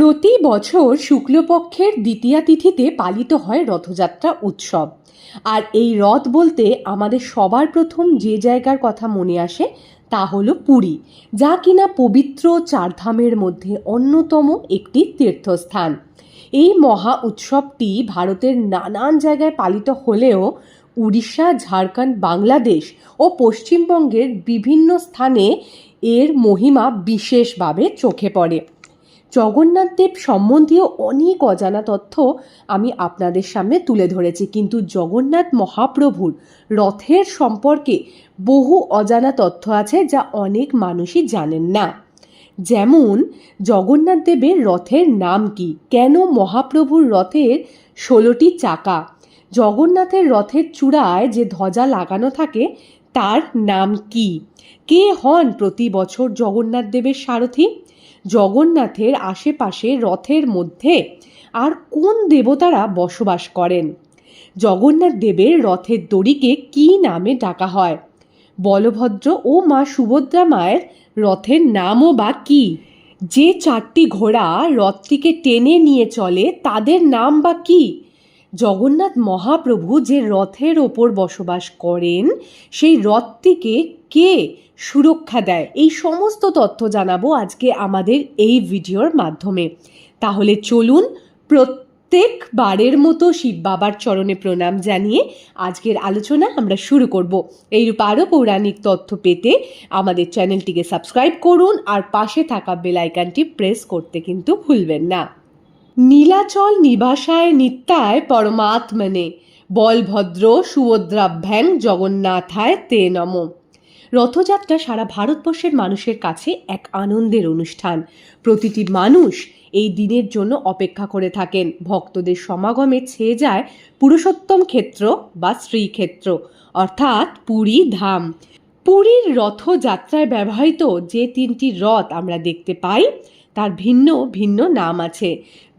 প্রতি বছর শুক্লপক্ষের দ্বিতীয়া তিথিতে পালিত হয় রথযাত্রা উৎসব। আর এই রথ বলতে আমাদের সবার প্রথম যে জায়গার কথা মনে আসে তা হলো পুরী, যা কিনা পবিত্র চারধামের মধ্যে অন্যতম একটি তীর্থস্থান। এই মহা উৎসবটি ভারতের নানান জায়গায় পালিত হলেও উড়িষ্যা, ঝাড়খণ্ড, বাংলাদেশ ও পশ্চিমবঙ্গের বিভিন্ন স্থানে এর মহিমা বিশেষভাবে চোখে পড়ে। জগন্নাথ দেব সম্বন্ধীয় অনেক অজানা তথ্য আমি আপনাদের সামনে তুলে ধরেছি। কিন্তু জগন্নাথ মহাপ্রভুর রথের সম্পর্কে বহু অজানা তথ্য আছে যা অনেক মানুষই জানেন না। যেমন, জগন্নাথ দেবের রথের নাম কি? কেন মহাপ্রভুর রথের ষোলোটি চাকা? জগন্নাথের রথের চূড়ায় যে ধ্বজা লাগানো থাকে, তার নাম কি? কে হন প্রতি বছর জগন্নাথ দেবের সারথি? জগন্নাথের আশেপাশে রথের মধ্যে আর কোন দেবতারা বসবাস করেন? জগন্নাথ দেবের রথের দড়িকে কি নামে ডাকা হয়? বলভদ্র ও মা সুভদ্রা মায়ের রথের নামও বা কী? যে চারটি ঘোড়া রথটিকে টেনে নিয়ে চলে তাদের নাম বা কী? জগন্নাথ মহাপ্রভু যে রথের ওপর বসবাস করেন, সেই রথটিকে কে সুরক্ষা দেয়? এই সমস্ত তথ্য জানাব আজকে আমাদের এই ভিডিওর মাধ্যমে। তাহলে চলুন প্রত্যেক বারের মতো শিব বাবার চরণে প্রণাম জানিয়ে আজকের আলোচনা আমরা শুরু করব। এইরূপ আরও পৌরাণিক তথ্য পেতে আমাদের চ্যানেলটিকে সাবস্ক্রাইব করুন আর পাশে থাকা বেল আইকনটি প্রেস করতে কিন্তু ভুলবেন না। নীলাচল নিবাসায় নিত্যায় পরমাত্মনে, বলভদ্র সুভদ্রাভ্যাং জগন্নাথায় তে নম। রথযাত্রা সারা ভারতবর্ষের মানুষের কাছে এক আনন্দের অনুষ্ঠান। প্রতিটি মানুষ এই দিনের জন্য অপেক্ষা করে থাকেন। ভক্তদের সমাগমে ছেয়ে যায় পুরুষোত্তম ক্ষেত্র বা শ্রীক্ষেত্র, অর্থাৎ পুরী ধাম। পুরীর রথযাত্রায় ব্যবহৃত যে তিনটি রথ আমরা দেখতে পাই তার ভিন্ন ভিন্ন নাম আছে।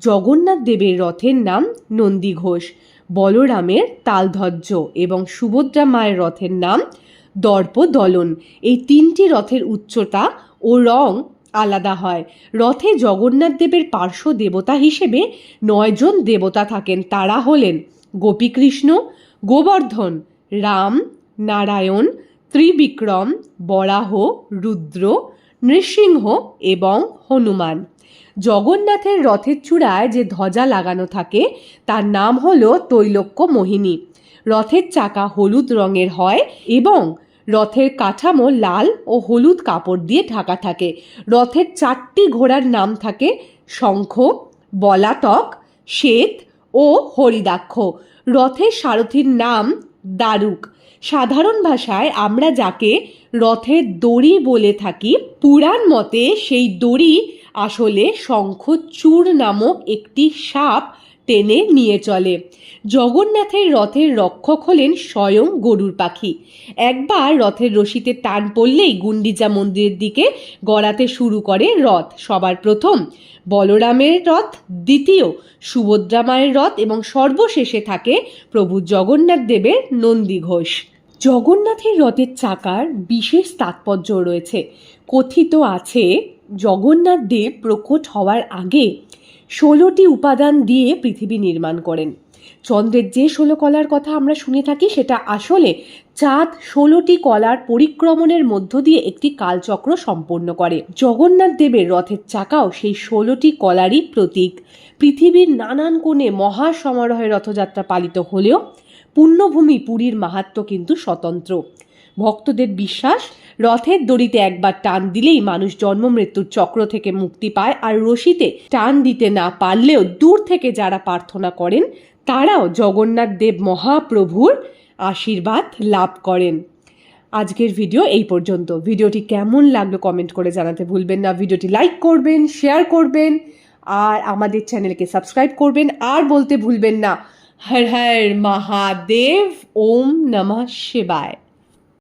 জগন্নাথ দেবের রথের নাম নন্দী ঘোষ, বলরামের তালধ্বজ এবং সুভদ্রা মায়ের রথের নাম দর্প দলন এই তিনটি রথের উচ্চতা ও রং আলাদা হয়। রথে জগন্নাথ দেবের পার্শ্ব দেবতা হিসেবে নয়জন দেবতা থাকেন। তারা হলেন গোপীকৃষ্ণ, গোবর্ধন, রাম, নারায়ণ, ত্রিবিক্রম, বরাহ, রুদ্র নৃসিংহ এবং হনুমান। জগন্নাথের রথের চূড়ায় যে ধ্বজা লাগানো থাকে, তার নাম হল তৈলক্য মোহিনী। রথের চাকা হলুদ রঙের হয় এবং রথের কাঠামো লাল ও হলুদ কাপড় দিয়ে ঢাকা থাকে। রথের চারটি ঘোড়ার নাম থাকে শঙ্খ, বলাতক, শ্বেত ও হরিদাক্ষ। রথের সারথীর নাম দারুক। সাধারণ ভাষায় আমরা যাকে রথের দড়ি বলে থাকি, পুরাণ মতে সেই দড়ি আসলে শঙ্খচূড় নামক একটি সাপ টেনে নিয়ে চলে। জগন্নাথের রথের রক্ষক হলেন স্বয়ং গরুর পাখি। একবার রথের রশিতে টান পড়লেই গুন্ডিজা মন্দিরের দিকে গড়াতে শুরু করে রথ, সবার প্রথম। বলরামের রথ, দ্বিতীয় সুভদ্রা মায়ের রথ এবং সর্বশেষে থাকে প্রভু জগন্নাথ দেবের নন্দী ঘোষ। জগন্নাথের রথের চাকার বিশেষ তাৎপর্য রয়েছে। কথিত আছে, জগন্নাথ দেব প্রকট হওয়ার আগে ষোলোটি উপাদান দিয়ে পৃথিবী নির্মাণ করেন। চন্দ্রের যে ষোলো কলার কথা আমরা শুনে থাকি, সেটা আসলে চাঁদ ষোলোটি কলার পরিক্রমণের মধ্য দিয়ে একটি কালচক্র সম্পন্ন করে। জগন্নাথ দেবের রথের চাকাও সেই ষোলোটি কলারই প্রতীক। পৃথিবীর নানান কোণে মহা সমারোহে রথযাত্রা পালিত হলেও পুণ্যভূমি পুরীর মাহাত্ম কিন্তু স্বতন্ত্র। ভক্তদের বিশ্বাস, রথের দড়িতে একবার টান দিলেই মানুষ জন্ম মৃত্যুর চক্র থেকে মুক্তি পায় আর রশিতে টান দিতে না পারলেও দূর থেকে যারা প্রার্থনা করেন, তারাও জগন্নাথ দেব মহাপ্রভুর আশীর্বাদ লাভ করেন। আজকের ভিডিও এই পর্যন্ত। ভিডিওটি কেমন লাগল কমেন্ট করে জানাতে ভুলবেন না। ভিডিওটি লাইক করবেন শেয়ার করবেন, আর আমাদের চ্যানেলকে সাবস্ক্রাইব করবেন। আর বলতে ভুলবেন না, হর হর মহাদেব, ওম নমঃ শিবায়।